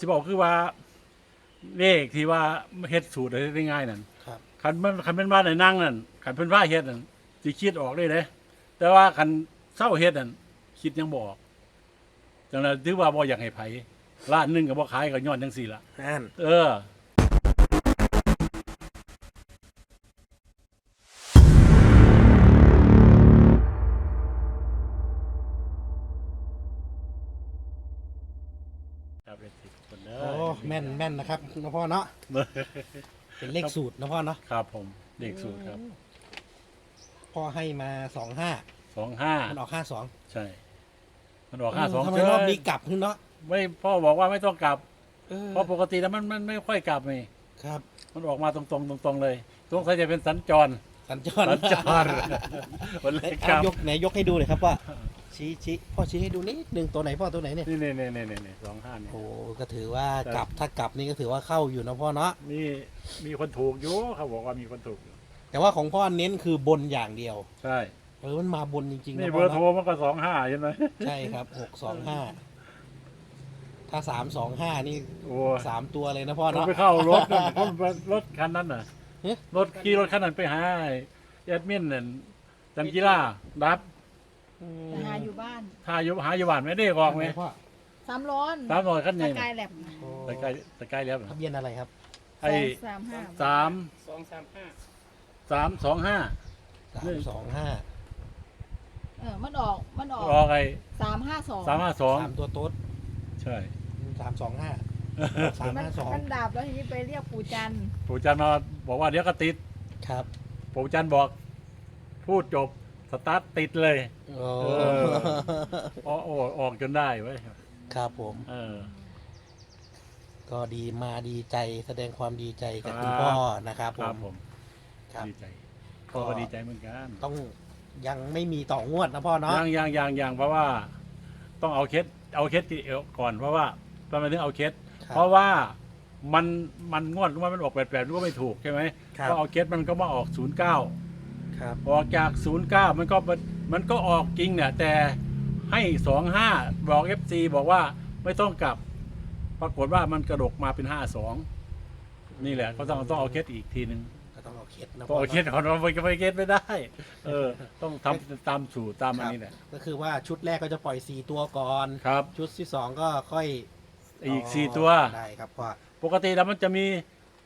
สิบอกคือว่าเลขที่ว่าเฮ็ดสูตรได้ง่ายนั่นครับ คันมันคันเป็นบ้านไหนนั่งนั่นคันเป็นว่าเฮ็ดนั่นสิคิดออกได้เลยแต่ว่าคันเศร้าเฮ็ดนั่นคิดยังบออกจังนั้นถือว่าบ่อยากให้ไผร้านหนึงก็บ่ขายก็ย้อนจังซี่ล่ะนั่น เออ แม่นแม่นนะครับนะพ่อเนาะเป็นเลขสูตรนะพ่อเนาะครับผมเด็กสูตรครับพ่อให้มาสองห้าสองห้ามันออกห้าสองใช่ มันออกห้าสองทำไมรอบนี้กลับขึ้นเนาะไม่พ่อบอกว่าไม่ต้องกลับเออเพราะปกติแล้วมันมันไม่ค่อยกลับนี่ครับ มันออกมาตรงๆตรงๆเลยตรงใส่จะเป็นสัญจรสัญจรสัญจรมันเลยกอะลับยกไหนยกให้ดูหน่อยครับว่า ชี้ชี้พ่อชี้ให้ดูนิดหนึ่งตัวไหนพ่อตัวไหนเนี่ยนี่นี่นี่นี่นี่สองห้านี่โอ้ก็ถือว่าครับกลับถ้ากลับนี่ก็ถือว่าเข้าอยู่นะพ่อเนาะมีมีคนถูกอยู่เขาบอกว่ามีคนถูกอยู่แต่ว่าของพ่อเน้นคือบนอย่างเดียวใช่เออมันมาบนจริงๆนี่นะเบพ่ออร์โทรเนาะมันก็สองห้าใช่ไหมใช่ครับหกสองห้าถ้าสามสองห้านี่โอ้สามตัวเลยนะพ่อมันเนาะ ไปเข้ารถนั่นคนรถคันนั้นน่ะเอ๊ะ รถขี่รถคันนั้นไปหาแอดมินนั่นจังกีฬาดับ อืมแต่หาอยู่บ้านถ้าอยู่หาอยู่บ้านไม่ได้กองไหมพ่อสามร้อนสามร้อยขั้นสใหญ่กายแลบโอ้ตะไกร้ตะไกร้แล้วทะเบียนอะไรครับ ไอ้สามห้าสามสองสามห้าสามสองห้า สามนี่ สองห้าเออมันออกมันออกรอไอ้สามห้าสองสามห้าสองสามตัวโต๊ดใช่สามสองห้าสามมันห้าสองมันดับแล้วทีนี้ไปเรียกปู่จันทร์ปู่จันทร์มาบอกว่าเดี๋ยวก็ติด ครับ ปู่จันทร์บอก พูดจบ สตาร์ทติดเลยโอ้เออ ออกออกออกจนได้ไว้ยครับผม เออ ก็ดีมาดีใจแสดงความดีใจกับครับคุณพ่อนะครับคผรับมผมครับ ดีใจพ่อก็ดีใจเหมือนกันต้องยังไม่มีต่องวดนะพ่อเนาะยังยังยังยังเพราะว่า ต้องเอาเคสเอาเคสก่อนเพราะว่าทำไมถึงเอาเคสครับเพราะว่ามันมันงวดว่ามันออกแปดแปดก็ไม่ถูกใช่ไหมครับ ก็เอาเคสมันก็มาออกศูนย์เก้า ครับ ออกจากศูนย์เก้ามันก็มันก็ออกจริงเนี่ยแต่ให้สองห้าบอกเอฟซีบอกว่าไม่ต้องกลับ ปรากฏว่ามันกระดกมาเป็นห้าสองนี่แหละก็ต้องต้องเอาเคสอีกทีหนึ่งก็ต้องเอาเคสนะต้องเอาเคสนะก่อนว่าไปไปเคสไม่ได้ เออ ต้องทำตามสูตรตามอันนี้แหละก็คือว่าชุดแรกก็จะปล่อยสี่ตัวก่อนครับชุดที่สองก็ค่อยอีกสี่ตัวได้ครับพ่อปกติแล้วมันจะมี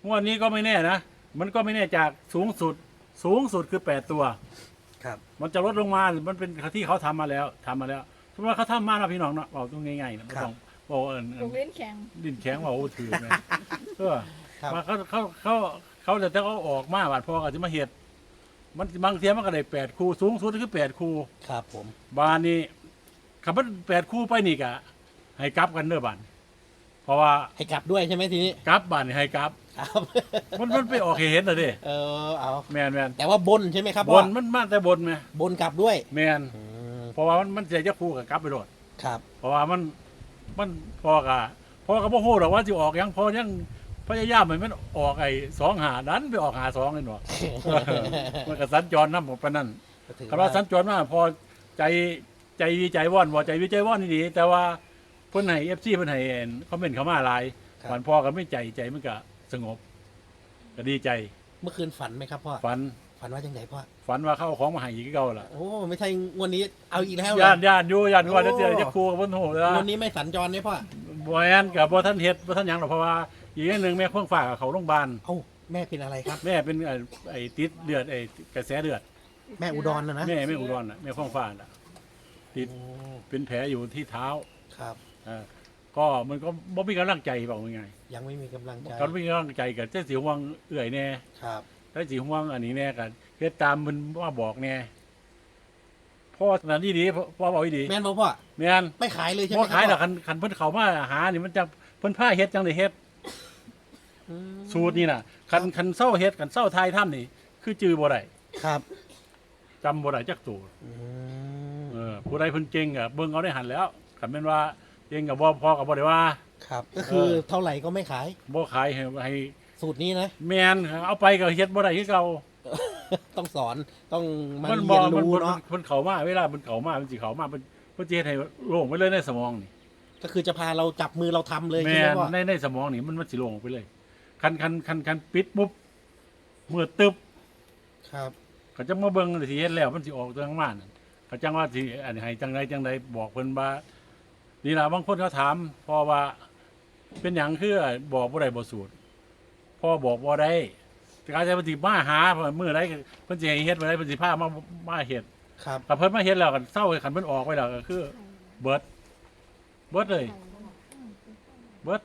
งวดนี้ก็ไม่แน่นะมันก็ไม่แน่จากสูงสุด สูงสุดคือแปดตัว ครับ มันจะลดลงมามันเป็นที่เขาทำมาแล้วทำมาแล้วสมมติว่าเขาทำมาแล้วพี่น้องเนาะบอกตรงง่ายๆนะไม่ต้องบอกเออลูกเล่นแข่งดินแข็งว่าโอ้ถือไหมเออครับ มาเขาเขาเขาเขาแต่เขาออกมาบาดพอก็จะมาเห็ดมันบางเทียมันก็ได้แปดคู่สูงสุดคือแปดคู่ ครับผม บานนี้ขับมันแปดคู่ไปนี่กะให้กลับกันเด้อบานเพราะว่าให้กลับด้วยใช่ไหมทีนี้ กลับบานนี่ให้กลับ ครับ มันมันไปออกให้เห็นนะเด้เออเอา แมนแมนแต่ว่าบนใช่ไหมครับบพ่อนมันมาแต่บนไหมบนกลับด้วยแมนอืมเพราะว่ามันมันเสียจะคู่กับกลับไปโดดครับ เพราะว่ามันมันพอกะพอกับพ่อโหดหรอกว่าจะออกยังพอยังพยายามให้มันออกไอ้สองหาดันไปออกหาสองเลยหนอ มันก็สัญจรน้ำผมปานนั่นก็ถือคำว่าสัญจรมาพอใจใจวิจัยว่อนว่าใจวิจัยว่อนนี่ดีแต่ว่าเพิ่นให้เอฟซีเพิ่นให้คอมเมนต์เขามาหลายครับมันพอก็ไม่ใจใจมันก็ สงบ ก็ดีใจเมื่อคืนฝันไหมครับพ่อ ฝัน ฝันว่าจังไหนพ่อ ฝันว่าเขาเอาของมาให้อีกเก่าล่ะโอ้ ไม่ใช่งวดนี้เอาอีกแล้วเหรย่าอนย่านอยู่ย่านว่าโอ้จะเจอจะครูกับเพิ่นโหแล้วงวดนี้ไม่สัญจรเนี่ยพ่อบ่แอนกับบ่ท่านเฮ็ดบ่ท่านหยังหรอกเพราะว่า อีกอย่างหนึงแม่เพิ่งฝากกับเขาโรงพยาบาลเอ้าแม่เป็นอะไรครับ แม่เป็นไอ้ไอ้ติดเลือดไอ้กระแสเลือด แม่อุดรนะนะแม่แม่อุดรน่ะแม่เพิ่งฝากน่ะ ติด โอ้เป็นแผลอยู่ที่เท้าครับเออ ก็มันก็บ่มีกำลังใจบอกว่าไงยังไม่มีกำลังใจก็มีกำลังใจกับเจ้าสีห่วงเอื่อยแน่ครับเจ้าสีห่วงอันนี้แน่กันเฮ็ดตามมันว่าบอกแน่พ่อขนาดนี้ดีพ่อพ่อบอกอีดีแม่นบ่พ่อแม่นไม่ขายเลยใช่ไหมบ่ครับขายหรอกพ่อคันคันเพิ่นเข้ามาหานี่มันจะเพิ่นผ้าเฮ็ดจังได๋เฮ็ดอืมสูตรนี่น่ะคันคันเศร้าเฮ็ดคันเศร้าทายถ้ำนี่ คือจื้อบ่ได้ครับจำบ่ได้จักตัวอืมเออผู้ใดเพิ่นเก่งก็เบิ่งเอาได้หันแล้วคันแม่นว่า เก่งก็บ่พอก็บ่ได้ว่า ครับ ก็คือเท่าไหร่ก็ไม่ขาย บ่ขายให้ให้สูตรนี้นะ แม่นเอาไปก็เฮ็ดบ่ได้คือเก่าต้องสอนต้องมามันเรียนมันรู้มันเนาะมันเขามาเวลามันเขามามันสิเขามามันมันจะเฮ็ดให้โล่งไปเลยในสมองนี่ก็คือจะพาเราจับมือเราทำเลยแมใช่ไหมนพ่อในในสมองนี่มันมันสิลงออกไปเลย คันคันคันคันปิดปุ๊บมือตึบ ครับก็จะมาเบิ่งสิเฮ็ดแล้วมันสิออกทางม่านนเขาจังว่าสิอันให้จังไดจังไดบอกเพิ่นว่า นี่ล่ะบางคนเขาถามพอว่าเป็นหยังคือบอกบ่ได้บ่สูตรพ่อบอกบ่ได้แต่การจะปฏิมาหาเพิ่นมื้อใดก็เพิ่นสิให้เฮ็ดมื้อใดเพิ่นสิพามามาเฮ็ดครับกับเพิ่นมาเฮ็ดแล้วก็เศร้าคันเพิ่นออกไปแล้วก็คือ เบิด เบิดเลย เบิด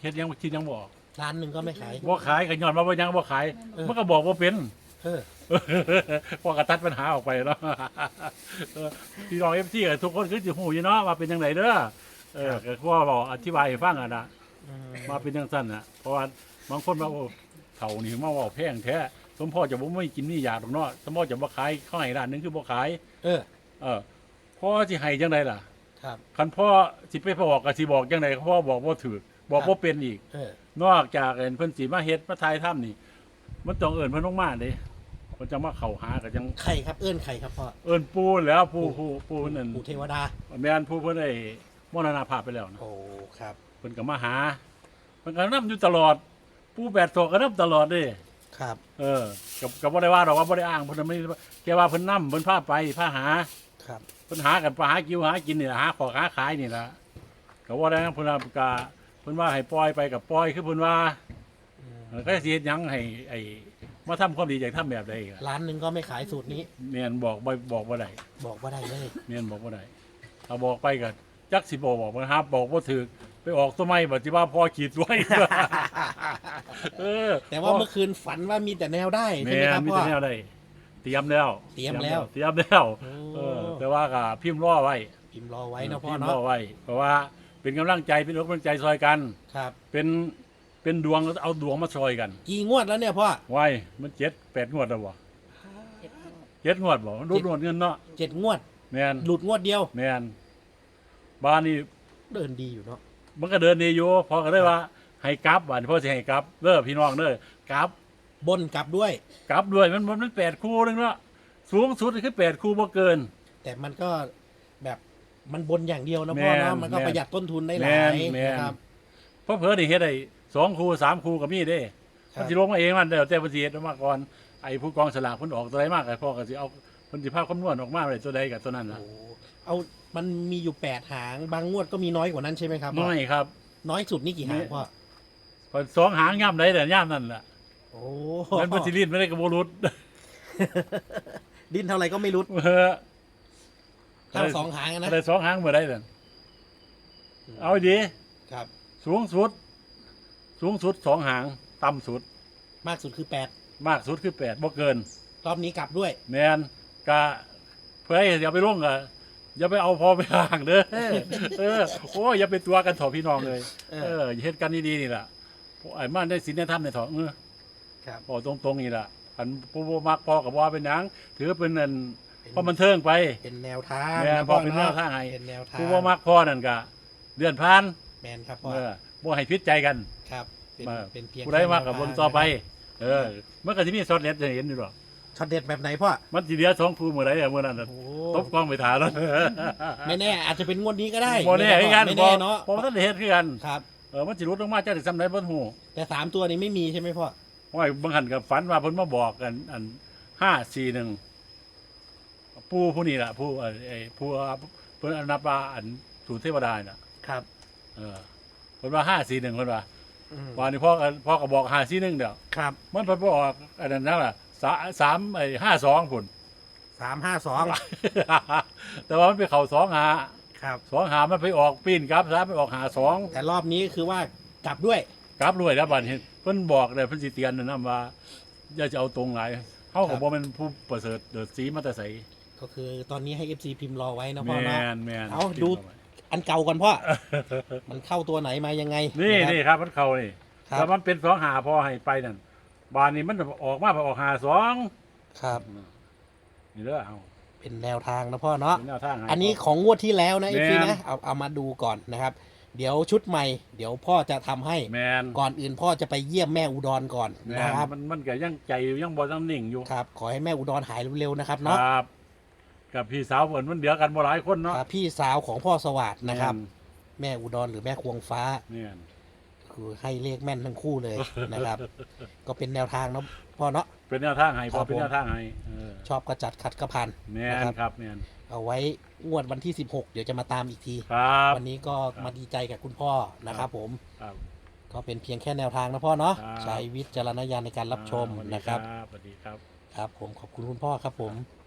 เฮ็ดหยังคิดหยังบ่ออกร้านหนึ่งก็ไม่ขาย บ่ขายก็ย้อนมาบ่หยังบ่ขายเออมันก็บอกบ่เป็น เออ พอกระตัดปัญหาออกไปเนาะเออพี่น้อง FC ก็ทุกคนคือสิฮู้อยู่เนาะว่าเป็นจังไดเด้อเออก็พ่อบอกอธิบายให้ฟังอะนะอืมมาเป็นจังซั่นน่ะเพราะว่าบางคนว่าโอ้เฒ่านี่มาเว้าแพงแท้สมพ่อจะบ่ไม่กินนี่อยากดอกเนาะสมพ่อจะบ่ขายข้าวให้ร้านหนึงคือบ่ขาย เออ เออพ่อสิให้จังไดล่ะ ครับคันพ่อสิไปบอกก็สิบอกจังไดพ่อบอกบ่ถูกบอกบ่เป็นอีกเออนอกจากเอิ้นเพิ่นสิมาเฮ็ดมาทายถ้ำนี่ มันต้องเอิ้นเพิ่นลงมาเด้เพิ่นจะมาเข้าหาก็จังไข่ครับเอื้อนไข่ครับพ่อเอิ้นปู่แล้วปู่ปู่ปู่นั่นปู่เทวดา แม่นผู้เพิ่นได้มรณภาพไปแล้วนะโอ้ครับเพิ่นก็มาหาเพิ่นก็นำอยู่ตลอด ปู่แปดศอกก็นำตลอดเด้ครับเออกับกับบ่ได้ว่าดอกว่าบ่ได้อ้างเพิ่นไม่แค่ว่าเพิ่นนำเพิ่นพาไปพาหาครับเพิ่นหากันไปหากิวหากินนี่ล่ะหาของหาขายนี่ล่ะก็ว่าได้นะเพิ่นว่าก็เพิ่นว่าให้ปล่อยไปกับปล่อยคือเพิ่นว่า อืมเออก็สิเฮ็ดหยังให้ไอ้ มาทำความดีจากทำแบบใดอีกล่ะร้านหนึ่งก็ไม่ขายสูตรนี้แม่นบอกบ่บอกบ่ได้บอกว่าได้เลยแม่นบอกบ่ได้ถ้าบอกไปก็จักสิบอกบอกบ่ครับบอกบ่ถูกไปออกตัวใหม่บัดสิว่าพ่อขีดไว้ เออแต่ว่าเมื่อคืนฝันว่ามีแต่แนวได้ใช่แม่ไหมครับนมีพ่อ แต่แนวใดเตรียมแล้วเตรียมแล้วเตรียมแล้วโอ้ เออ แต่ว่าก็พิมพ์รอไว้พิมพ์รอไว้นะพ่อพิมพ์รเนาะอไว้ เพราะว่าเป็นกำลังใจเป็นอกกำลังใจซอยกัน ครับ เป็น เป็นดวงเอาดวงมาซอยกันกี่งวดแล้วเนี่ยพ่อไว้มันเจ็ดแปดงวดแล้วบ่เจ็ดงวดบ่มันรูดนวดเงินเนาะเจ็ดงวดแม่นหลุดงวดเดียวแม่นบ้านนี้เดินดีอยู่เนาะมันก็เดินดีอยู่พอก็ได้ว่าให้กลับบ้านพ่อสิให้กลับเด้อพี่น้องเด้อกลับบนกลับด้วยกลับด้วยมันมันมันแปดคู่นึงเนาะสูงสุดคือแปดคู่บ่เกิน แต่มันก็แบบมันบนอย่างเดียวนะพ่อแม่นเนาะมันก็แม่นประหยัดต้นทุนได้หลายแม่นแม่นนะครับเพราะเพิ่นนี่เฮ็ดได้ สองคู่สามคู่ก็มีเด้ครัมันบสิลงมาเองมันแล้วแต่เพิ่นสิเฮ็ดมาก่อนไอ้ผู้กองสลากเพิ่นออกตัวใดมากไอ้พ่อก็สิเอาเพิ่นสิพาคำนวณออกมาได้ตัวใดกับตัวนั้นล่ะโอ้เอามันมีอยู่แปดหาง บางงวดก็มีน้อยกว่านั้นใช่ไหมครับพ่น้อยครับน้อยสุดนี่กี่หางพ่อพอสองหางย่ำได้แต่ย่ำนั่นล่ะโอ้มันเพิ่นสิรีดไม่ได้ก็บ่รุดดิ้นเท่าไหร่ก็ไม่รุดเออเท่าสองหางอะนะได้สองหางเมื่อใดนั่นเอาดีครับ สูงสุด สูงสุดสองหาง ต่ำสุด มากสุดคือแปดมากสุดคือแปดบ่เกิน รอบนี้กลับด้วย แมนกะเพื่อให้อย่าไปร่วงอะอย่าไปเอาพอไปห่างเด้อเออโอ้ยอย่าไปตัวกันเถอะพี่น้องเลย เอเอออเฮ็ดกันดีๆนี่ล่ะพวกไอ้มันได้ศีลได้ธรรมในเถอะเออครับพอตรงๆนี่ล่ะอันผู้บ่มักพอกับว่าเป็นหยังถือเป็นนั่นพอมันเทิงไป เป็นแนวทางแม่นนะพอเป็นแนวทางให้ เป็นแนวทางผู้บ่มักพอนั่นก็เดือนผ่านแมนครับพ่อ เออ บ่ให้พิษใจกันครับเป็นมาเป็นเพียงผู้ใดมักกับบนต่อไปแค่แนวทางเออมันก็สิมีซอสเล็ดจะเห็นอยู่หรอกช็อตเด็ดแบบไหนพ่อ มันสิเหลือสองคู่มื้อใดอะมื้อนั้นน่ะโอ้ ตบกล้องไปถ่ายแล้วไม่แน่ อาจจะเป็นงวดนี้ก็ได้บ่แน่คือกันไม่บ่แน่เนาะบ่ทันได้เฮ็ดคือกันครับ เออมันสิรุดลงมาจังได๋ซำใดบ่ฮู้แต่สามตัวนี้ไม่มีใช่ไหมพ่อว่าบางหันก็ฝันว่าเพิ่นมาบอกกัน อัน541ผู้ผู้นี้ล่ะผู้ไอ้ไอ้ผู้เพิ่นนับว่าอันสูตรเทวดาน่ะ ครับ เออ เพิ่นว่า541เพิ่นว่าอืมว่านี่พ่อก็พ่อก็บอก541เด้อครับมันเพิ่นบอกอันนั้นนั่นล่ะสาสามไอ้52พุ่นสามห้าสองแต่ว่ามันไปเข้า2หาครับ2หามันไปออกปีนกลับซะไปออกหา2แต่รอบนี้คือว่ากลับด้วยกลับรวยแล้วบัดนี้เพิ่นบอกเลยเพิ่นสิเตือนนะว่าอย่าจะเอาตรงหลายเฮาครัก็บ บ่แม่นผู้ประเสริฐเดือดสีมาแต่ไสก็คือตอนนี้ให้ FC พิมพ์รอไว้นะแมพ่อเนาะ นแมนเอาดู อันเก่าก่อนพ่อ มันเข้าตัวไหนมายังไงนี่ะครับ นี่ครับมันเข้านี่ครัแต่บมันเป็นสองหาพอให้ไปนั่นบานนี้มันออกมาไปออกหาสองครับ นี่เด้อเอาเป็นแนวทางนะพ่อเนาะ เป็นแนวทางให้ อันนี้ของงวดที่แล้วนะแม่ FC นนะเอาเอามาดูก่อนนะครับ เดี๋ยวชุดใหม่ เดี๋ยวพ่อจะทำให้ แมนก่อนอื่นพ่อจะไปเยี่ยมแม่อุดรก่อนแมนะนครับ มันมันก็ยังใจอยู่ยังบ่ทันนิ่งอยู่ ครับ ขอให้แม่อุดรหายเร็วๆนะครับคเนาะรับ กับพี่สาวเพิ่นมันเดียวกันบ่หลายคนเนาะครับพี่สาวของพ่อสวัสดนะครับแม่แม่อุดรหรือแม่ควงฟ้า เนี่ยคือให้เลขแม่นทั้งคู่เลยนะครับ ก็เป็นแนวทางเนาะพ่อเนาะ เป็นแนวทางให้คพรัอบเป็นผมแนวทางให้เออชอบก็จัดขัดก็พันแม่นนะครับครับแม่นเอาไว้งวดวันที่ 16 เดี๋ยวจะมาตามอีกที ครับ วันนี้ก็ครับมาดีใจกับคุณพ่อนะครับ ผมครับ ก็เป็นเพียงแค่แนวทางนะพ่อเนาะครับ ใช้วิจารณญาณในการรับชมอ่าสวัสดีนะครับสวัสดีครับ ครับผมขอบคุณคุณพ่อครับผมค